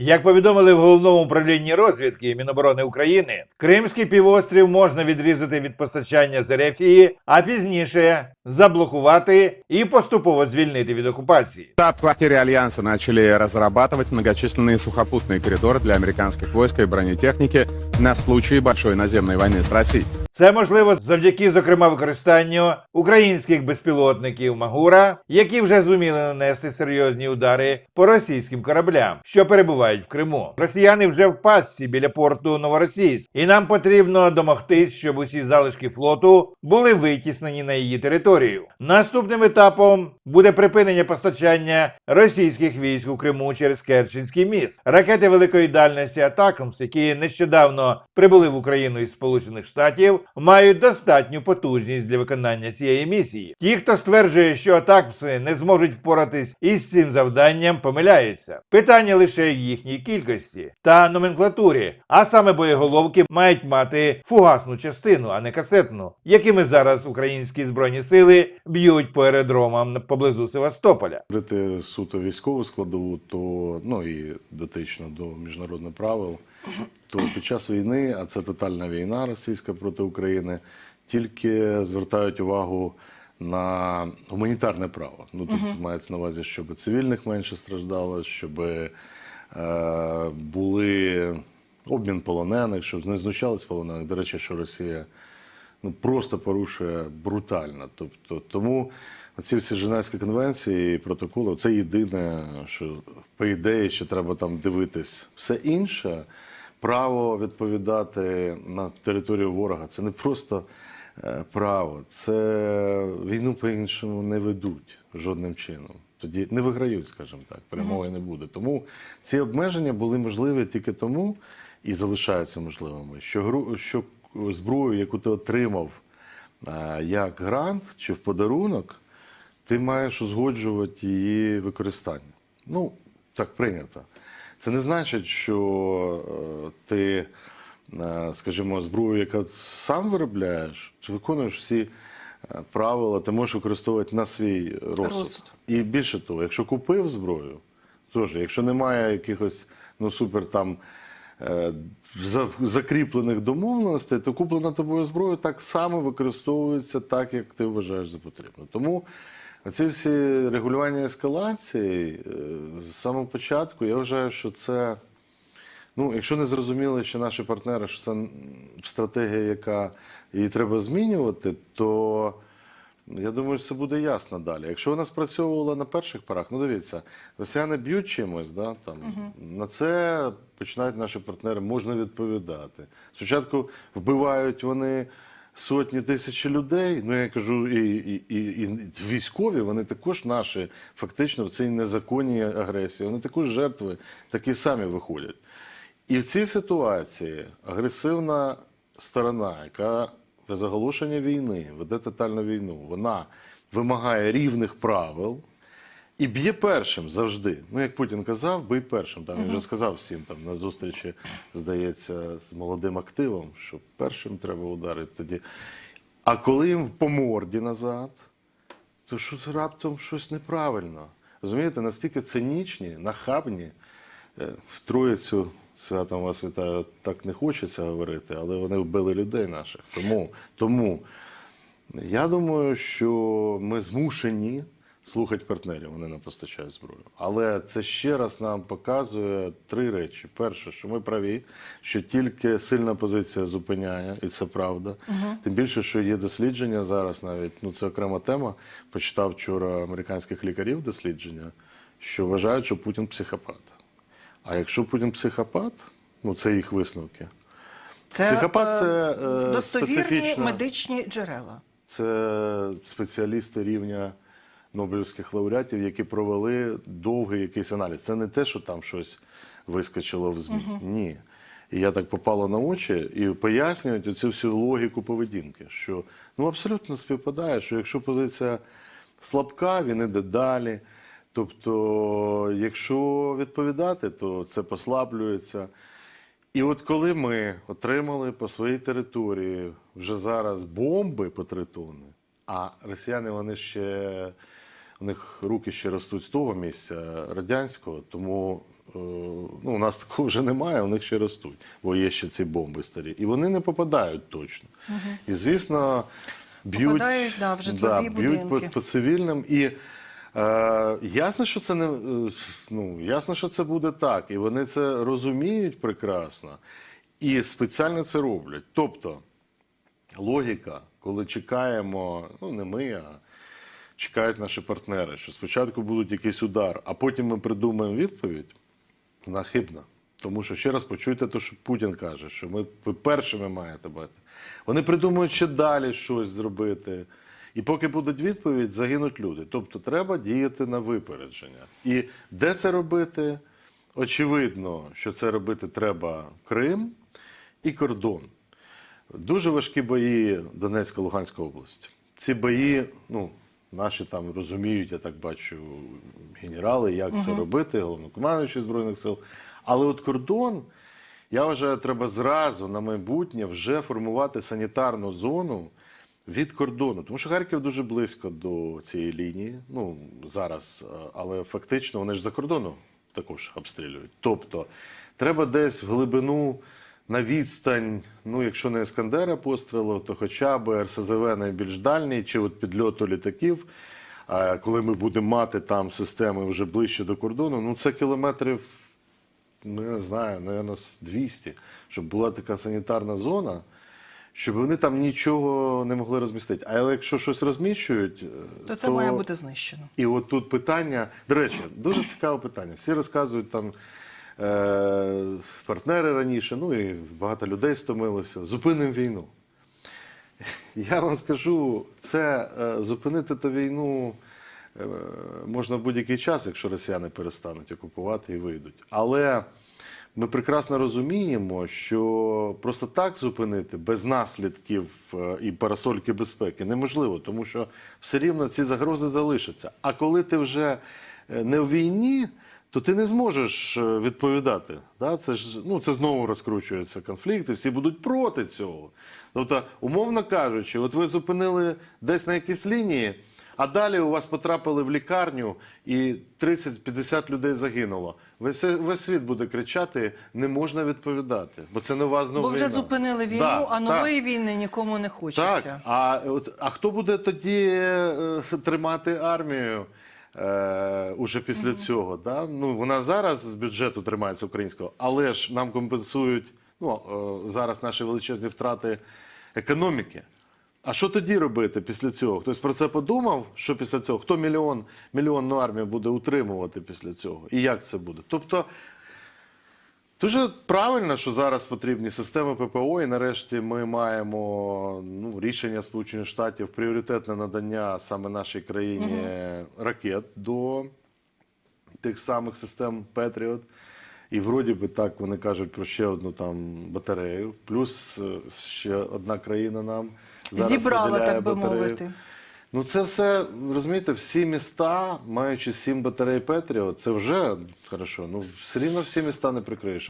Як повідомили в головному управлінні розвідки Міноборони України, Кримський півострів можна відрізати від постачання з Ерефії, а пізніше заблокувати і поступово звільнити від окупації. В штаб-квартире Альянса начали разрабатывать многочисленные сухопутные коридоры для американских войск и бронетехники на случай большой наземной войны с Россией. Це можливо завдяки, зокрема, використанню українських безпілотників Магура, які вже зуміли нанести серйозні удари по російським кораблям, що перебувають в Криму. Росіяни вже в пастці біля порту Новоросійськ, і нам потрібно домогтись, щоб усі залишки флоту були витіснені на її територію. Наступним етапом буде припинення постачання російських військ у Криму через Керченський міст. Ракети великої дальності Атакамс, які нещодавно прибули в Україну із Сполучених Штатів, мають достатню потужність для виконання цієї місії. Ті, хто стверджує, що Атакмси не зможуть впоратись із цим завданням, помиляються. Питання лише в їхній кількості та номенклатурі, а саме боєголовки мають мати фугасну частину, а не касетну, якими зараз українські збройні сили б'ють по аеродромам поблизу Севастополя. Говорити суто військову складову, то ну і дотично до міжнародних правил, то під час війни, а це тотальна війна російська проти України, тільки звертають увагу на гуманітарне право. Ну тут мається на увазі, щоб цивільних менше страждало, щоб е, були обмін полонених, щоб не знущались полонених. До речі, що Росія ну просто порушує брутально. Тобто, тому ці всі Женевські конвенції і протоколи це єдине, що по ідеї, що треба там дивитись. Все інше право відповідати на територію ворога це не просто е, право, це війну по-іншому не ведуть жодним чином. Тоді не виграють, скажімо так, перемоги не буде. Тому ці обмеження були можливі тільки тому і залишаються можливими, що гру, що зброю, яку ти отримав е, як грант чи в подарунок, ти маєш узгоджувати її використання. Ну, так прийнято. Це не значить, що е, ти, е, скажімо, зброю, яку сам виробляєш, ти виконуєш всі е, правила, ти можеш використовувати на свій розсуд. Розсуд. І більше того, якщо купив зброю, теж, якщо немає якихось ну супер там закріплених домовленостей, то куплена тобою зброя так само використовується так, як ти вважаєш за потрібно. Тому ці всі регулювання ескалації е, з самого початку, я вважаю, що це. Ну, якщо не зрозуміли, що наші партнери, що це стратегія, яка її треба змінювати, то я думаю, що це буде ясно далі. Якщо вона спрацьовувала на перших порах, ну дивіться, росіяни б'ють чимось, да, там, на це починають наші партнери, можна відповідати. Спочатку вбивають вони сотні тисяч людей. Ну я кажу, і, і, і, і військові, вони також наші, фактично, в цій незаконній агресії, вони також жертви такі самі виходять. І в цій ситуації агресивна сторона, яка при заголошенні війни веде тотальну війну, вона вимагає рівних правил і б'є першим завжди. Ну, як Путін казав, бий першим. Там, Він вже сказав всім там, на зустрічі, здається, з молодим активом, що першим треба ударити тоді. А коли їм по морді назад, то що раптом щось неправильно. Розумієте, настільки цинічні, нахабні. Е, В Троїцю святом вас вітаю, так не хочеться говорити, але вони вбили людей наших. Тому, тому я думаю, що ми змушені слухати партнерів, вони нам постачають зброю. Але це ще раз нам показує три речі: перше, що ми праві, що тільки сильна позиція зупиняє, і це правда. Тим більше, що є дослідження зараз, навіть ну це окрема тема. Почитав вчора американських лікарів дослідження, що вважають, що Путін психопат. А якщо Путін психопат, ну це їх висновки. Це Психопат це, е, достовірні специфічна- медичні джерела. Це спеціалісти рівня Нобелівських лауреатів, які провели довгий якийсь аналіз. Це не те, що там щось вискочило в ЗМІ. Ні. І я так попало на очі і пояснюють оцю всю логіку поведінки, що ну абсолютно співпадає, що якщо позиція слабка, він іде далі. Тобто, якщо відповідати, то це послаблюється. І от коли ми отримали по своїй території вже зараз бомби по три тонни, а росіяни вони ще у них руки ще ростуть з того місця радянського, тому е, ну, у нас такого вже немає, у них ще ростуть, бо є ще ці бомби старі. І вони не попадають точно. І звісно, б'ють, да, житлові б'ють по, по цивільним. І е, ясно, що це не е, ну, ясно, що це буде так. І вони це розуміють прекрасно і спеціально це роблять. Тобто, логіка, коли чекаємо, ну не ми, а чекають наші партнери, що спочатку будуть якийсь удар, а потім ми придумаємо відповідь, вона хибна. Тому що ще раз почуйте те, що Путін каже, що ми ви першими маєте бути. Вони придумують ще далі щось зробити. І поки буде відповідь, загинуть люди. Тобто треба діяти на випередження. І де це робити? Очевидно, що це робити треба Крим і кордон. Дуже важкі бої Донецька, Луганська область. Ці бої, ну, наші там розуміють, я так бачу, генерали, як це робити, головнокомандуючий Збройних сил. Але от кордон, я вважаю, треба зразу на майбутнє вже формувати санітарну зону від кордону. Тому що Харків дуже близько до цієї лінії. Ну, зараз, е, але фактично вони ж за кордону також обстрілюють. Тобто, треба десь в глибину на відстань, ну якщо не Іскандера пострілу, то хоча б РСЗВ найбільш дальній, чи от підльоту літаків. А коли ми будемо мати там системи вже ближче до кордону, ну це кілометрів, ну я не знаю, напевно, з 200, щоб була така санітарна зона, щоб вони там нічого не могли розмістити. А якщо щось розміщують, е, То це має бути знищено. і от тут питання, до речі, дуже цікаве питання. Всі розказують там партнери раніше, ну і багато людей стомилося. Зупинимо війну. Я вам скажу, це е, зупинити ту війну е, можна в будь-який час, якщо росіяни перестануть окупувати і вийдуть. Але ми прекрасно розуміємо, що просто так зупинити без наслідків е, і парасольки безпеки неможливо, тому що все рівно ці загрози залишаться. А коли ти вже е, не в війні, то ти не зможеш е, відповідати. Да? Це ж ну це знову розкручуються конфлікти, всі будуть проти цього. Тобто, умовно кажучи, от ви зупинили десь на якійсь лінії. А далі у вас потрапили в лікарню і 30-50 людей загинуло. Весь, весь світ буде кричати: не можна відповідати, бо це нова знову Бо вже війна. зупинили війну, Да, а так. нової війни нікому не хочеться. Так, а, от, а хто буде тоді е, тримати армію е, уже після цього? Да? Ну, вона зараз з бюджету тримається українського, але ж нам компенсують ну, е, зараз наші величезні втрати економіки. А що тоді робити після цього? Хтось про це подумав? Що після цього? Хто мільйон, мільйонну армію буде утримувати після цього? І як це буде? Тобто Дуже правильно, що зараз потрібні системи ППО, і нарешті ми маємо ну, рішення Сполучених Штатів пріоритетне надання саме нашій країні ракет до тих самих систем Петріот. І вроді би так вони кажуть про ще одну там батарею. Плюс е, ще одна країна нам зараз Зібрала, так би батарею. мовити. Ну, це все, розумієте, всі міста, маючи сім батарей Петріот, це вже хорошо. Ну, все рівно всі міста не прикриєш.